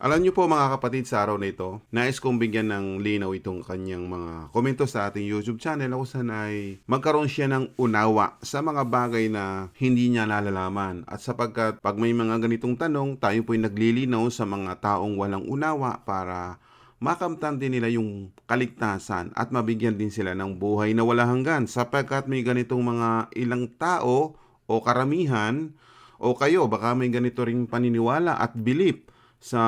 Alam niyo po mga kapatid sa araw na ito, nais kong bigyan ng linaw itong kanyang mga komento sa ating YouTube channel kung saan ay magkaroon siya ng unawa sa mga bagay na hindi niya nalalaman. At sapagkat pag may mga ganitong tanong, tayo po'y naglilinaw sa mga taong walang unawa para makamtan din nila yung kaligtasan at mabigyan din sila ng buhay na wala hanggan sapagkat may ganitong mga ilang tao o karamihan o kayo baka may ganito ring paniniwala at belief sa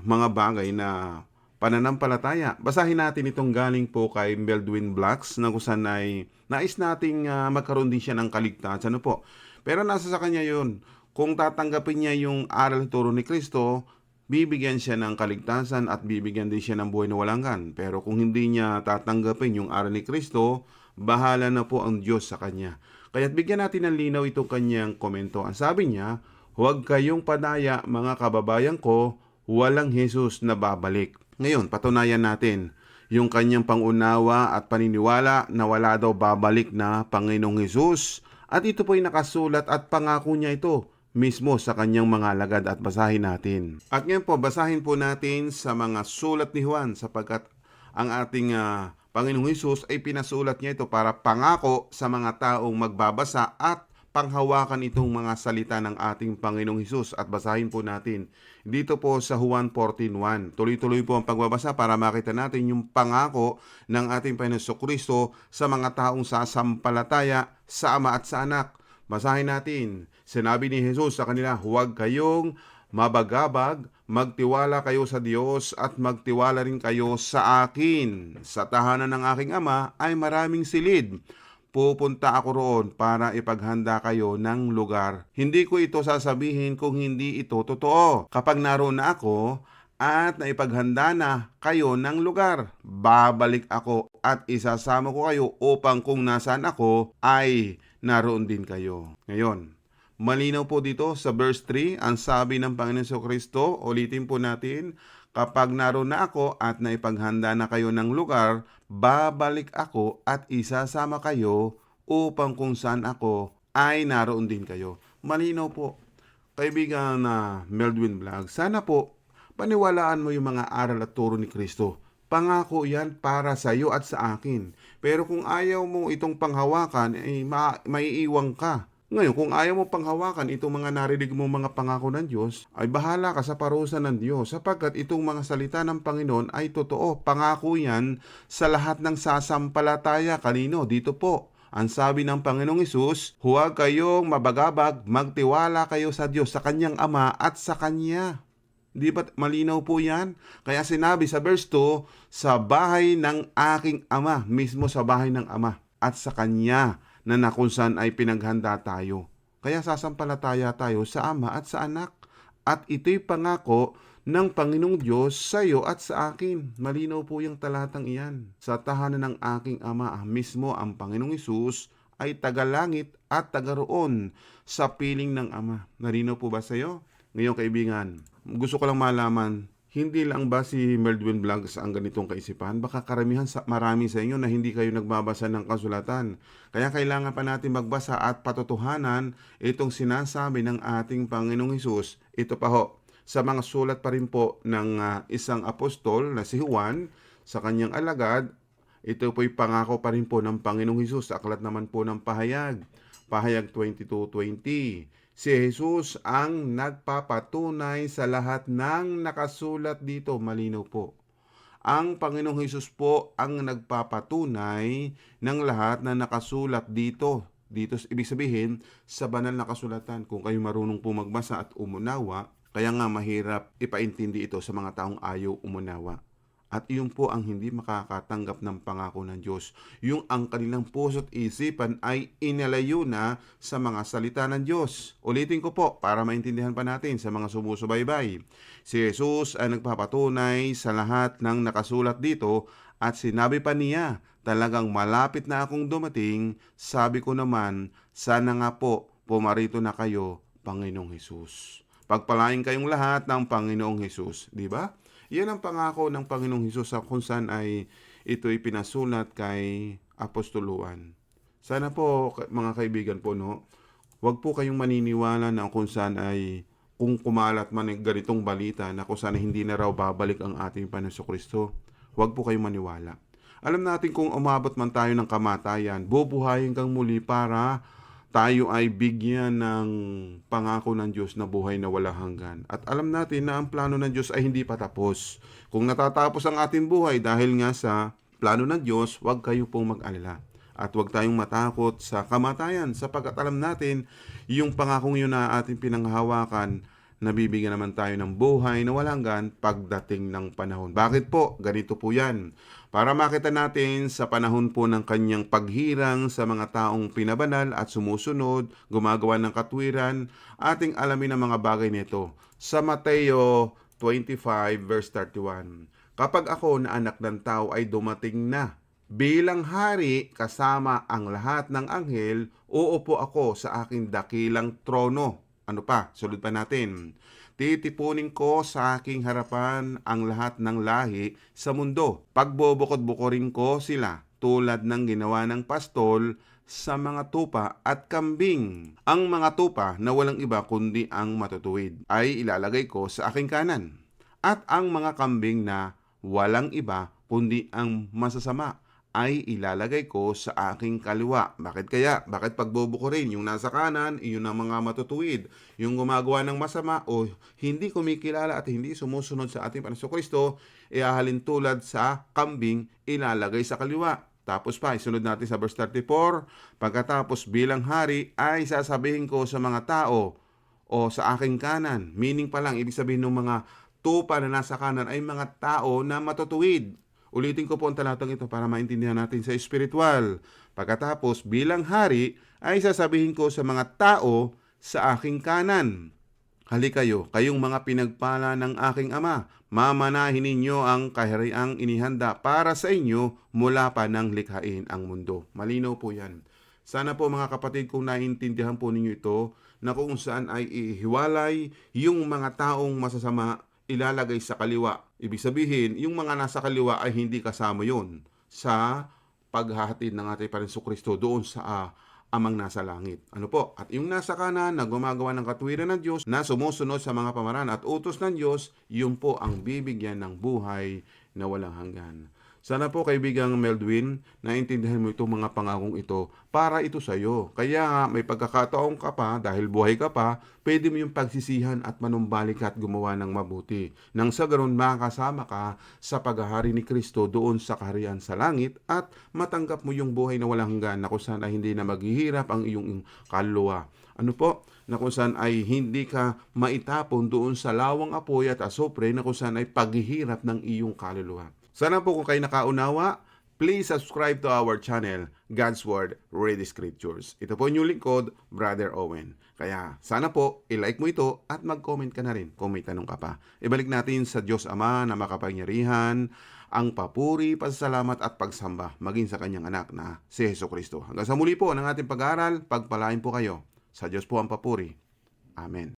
mga bagay na pananampalataya. Basahin natin itong galing po kay Meldwin Blacks na kung saan ay nais nating ah, magkaroon din siya ng kaligtasan. Ano po? Pero nasa sa kanya yun. Kung tatanggapin niya yung aral turo ni Kristo, bibigyan siya ng kaligtasan at bibigyan din siya ng buhay na walang hanggan. Pero kung hindi niya tatanggapin yung aral ni Kristo, bahala na po ang Diyos sa kanya. Kaya't bigyan natin ng linaw itong kanyang komento. Ang sabi niya, Huwag kayong padaya mga kababayan ko, walang Jesus na babalik. Ngayon, patunayan natin yung kanyang pangunawa at paniniwala na wala daw babalik na Panginoong Jesus. At ito po'y nakasulat at pangako niya ito mismo sa kanyang mga lagad at basahin natin. At ngayon po, basahin po natin sa mga sulat ni Juan sapagkat ang ating ah, Panginoong Hesus ay pinasulat niya ito para pangako sa mga taong magbabasa at panghawakan itong mga salita ng ating Panginoong Hesus at basahin po natin dito po sa Juan 14.1. Tuloy-tuloy po ang pagbabasa para makita natin yung pangako ng ating Panginoong Kristo sa mga taong sasampalataya sa Ama at sa Anak. Basahin natin. Sinabi ni Jesus sa kanila, huwag kayong mabagabag, magtiwala kayo sa Diyos at magtiwala rin kayo sa akin. Sa tahanan ng aking ama ay maraming silid. Pupunta ako roon para ipaghanda kayo ng lugar. Hindi ko ito sasabihin kung hindi ito totoo. Kapag naroon na ako at naipaghanda na kayo ng lugar, babalik ako at isasama ko kayo upang kung nasaan ako ay naroon din kayo. Ngayon, Malinaw po dito sa verse 3, ang sabi ng Panginoon Kristo, ulitin po natin, kapag naroon na ako at naipaghanda na kayo ng lugar, babalik ako at isasama kayo upang kung saan ako ay naroon din kayo. Malinaw po. Kaibigan na Meldwin Vlog, sana po paniwalaan mo yung mga aral at turo ni Kristo. Pangako yan para sa iyo at sa akin. Pero kung ayaw mo itong panghawakan, eh, ma- maiiwang ka. Ngayon, kung ayaw mo panghawakan itong mga narinig mo mga pangako ng Diyos, ay bahala ka sa parusa ng Diyos sapagkat itong mga salita ng Panginoon ay totoo. Pangako yan sa lahat ng sasampalataya kanino. Dito po, ang sabi ng Panginoong Isus, huwag kayong mabagabag, magtiwala kayo sa Diyos, sa Kanyang Ama at sa Kanya. Di ba malinaw po yan? Kaya sinabi sa verse 2, sa bahay ng aking ama, mismo sa bahay ng ama at sa kanya na nakunsan ay pinaghanda tayo. Kaya sasampalataya tayo sa ama at sa anak. At ito'y pangako ng Panginoong Diyos sa iyo at sa akin. Malinaw po yung talatang iyan. Sa tahanan ng aking ama, ah, mismo ang Panginoong Isus ay tagalangit at tagaroon sa piling ng ama. Malinaw po ba sa iyo? Ngayon kaibigan, gusto ko lang malaman, hindi lang ba si Meldwin Vlogs ang ganitong kaisipan? Baka karamihan sa marami sa inyo na hindi kayo nagbabasa ng kasulatan. Kaya kailangan pa natin magbasa at patotohanan itong sinasabi ng ating Panginoong Hesus. Ito pa ho, sa mga sulat pa rin po ng ah, isang apostol na si Juan sa kanyang alagad, ito po'y pangako pa rin po ng Panginoong Hesus aklat naman po ng pahayag. Pahayag 22.20. Si Jesus ang nagpapatunay sa lahat ng nakasulat dito. Malinaw po. Ang Panginoong Hesus po ang nagpapatunay ng lahat na nakasulat dito. Dito, ibig sabihin, sa banal na kasulatan. Kung kayo marunong po magbasa at umunawa, kaya nga mahirap ipaintindi ito sa mga taong ayaw umunawa. At iyon po ang hindi makakatanggap ng pangako ng Diyos. Yung ang kanilang puso't isipan ay inalayo na sa mga salita ng Diyos. Ulitin ko po para maintindihan pa natin sa mga sumusubaybay. Si Jesus ay nagpapatunay sa lahat ng nakasulat dito at sinabi pa niya, talagang malapit na akong dumating, sabi ko naman, sana nga po pumarito na kayo, Panginoong Hesus. Pagpalain kayong lahat ng Panginoong Hesus, di ba? Yan ang pangako ng Panginoong Hesus sa kung saan ay ito'y pinasulat kay apostoluan. Sana po mga kaibigan po no, wag po kayong maniniwala na kung saan ay kung kumalat man ng ganitong balita na kung sana hindi na raw babalik ang ating Panginoon Kristo, huwag po kayong maniwala. Alam natin kung umabot man tayo ng kamatayan, bubuhayin kang muli para tayo ay bigyan ng pangako ng Diyos na buhay na walang hanggan. At alam natin na ang plano ng Diyos ay hindi pa tapos. Kung natatapos ang ating buhay dahil nga sa plano ng Diyos, huwag kayo pong mag-alala. At huwag tayong matakot sa kamatayan sapagkat alam natin yung pangakong yun na ating pinanghahawakan nabibigyan naman tayo ng buhay na walang hanggan pagdating ng panahon. Bakit po? Ganito po yan. Para makita natin sa panahon po ng kanyang paghirang sa mga taong pinabanal at sumusunod, gumagawa ng katwiran, ating alamin ang mga bagay nito. Sa Mateo 25 verse 31, Kapag ako na anak ng tao ay dumating na, bilang hari kasama ang lahat ng anghel, uupo ako sa aking dakilang trono. Ano pa? Sulod pa natin. Titipunin ko sa aking harapan ang lahat ng lahi sa mundo. Pagbubukod-bukorin ko sila tulad ng ginawa ng pastol sa mga tupa at kambing. Ang mga tupa na walang iba kundi ang matutuwid ay ilalagay ko sa aking kanan. At ang mga kambing na walang iba kundi ang masasama ay ilalagay ko sa aking kaliwa. Bakit kaya? Bakit pagbubukurin? Yung nasa kanan, yun ang mga matutuwid. Yung gumagawa ng masama o hindi kumikilala at hindi sumusunod sa ating Panginoon Kristo, iahalin tulad sa kambing, ilalagay sa kaliwa. Tapos pa, isunod natin sa verse 34, pagkatapos bilang hari ay sasabihin ko sa mga tao o sa aking kanan. Meaning pa lang, ibig sabihin ng mga tupa na nasa kanan ay mga tao na matutuwid. Ulitin ko po ang talatang ito para maintindihan natin sa espiritual. Pagkatapos, bilang hari, ay sasabihin ko sa mga tao sa aking kanan. Hali kayo, kayong mga pinagpala ng aking ama. Mamanahin ninyo ang kahariang inihanda para sa inyo mula pa ng likhain ang mundo. Malinaw po yan. Sana po mga kapatid kung naiintindihan po ninyo ito na kung saan ay ihiwalay yung mga taong masasama ilalagay sa kaliwa. Ibig sabihin, yung mga nasa kaliwa ay hindi kasama yon sa paghahatid ng ating Panginoon Kristo doon sa ah, amang nasa langit. Ano po? At yung nasa kanan na gumagawa ng katwiran ng Diyos na sumusunod sa mga pamaran at utos ng Diyos, yun po ang bibigyan ng buhay na walang hanggan. Sana po kaibigang Meldwin, naintindihan mo itong mga pangakong ito para ito sa iyo. Kaya may pagkakataon ka pa dahil buhay ka pa, pwede mo yung pagsisihan at manumbalik at gumawa ng mabuti. Nang sa ganun makakasama ka sa paghahari ni Kristo doon sa kaharian sa langit at matanggap mo yung buhay na walang hanggan na kung saan ay hindi na maghihirap ang iyong kaluluwa. Ano po? Na kung saan ay hindi ka maitapon doon sa lawang apoy at asopre na kung saan ay paghihirap ng iyong kaluluwa. Sana po kung kayo nakaunawa, please subscribe to our channel, God's Word Ready Scriptures. Ito po yung lingkod, Brother Owen. Kaya sana po, ilike mo ito at mag-comment ka na rin kung may tanong ka pa. Ibalik natin sa Diyos Ama na makapangyarihan, ang papuri, pasasalamat at pagsamba maging sa kanyang anak na si Heso Kristo. Hanggang sa muli po ng ating pag-aaral, pagpalain po kayo. Sa Diyos po ang papuri. Amen.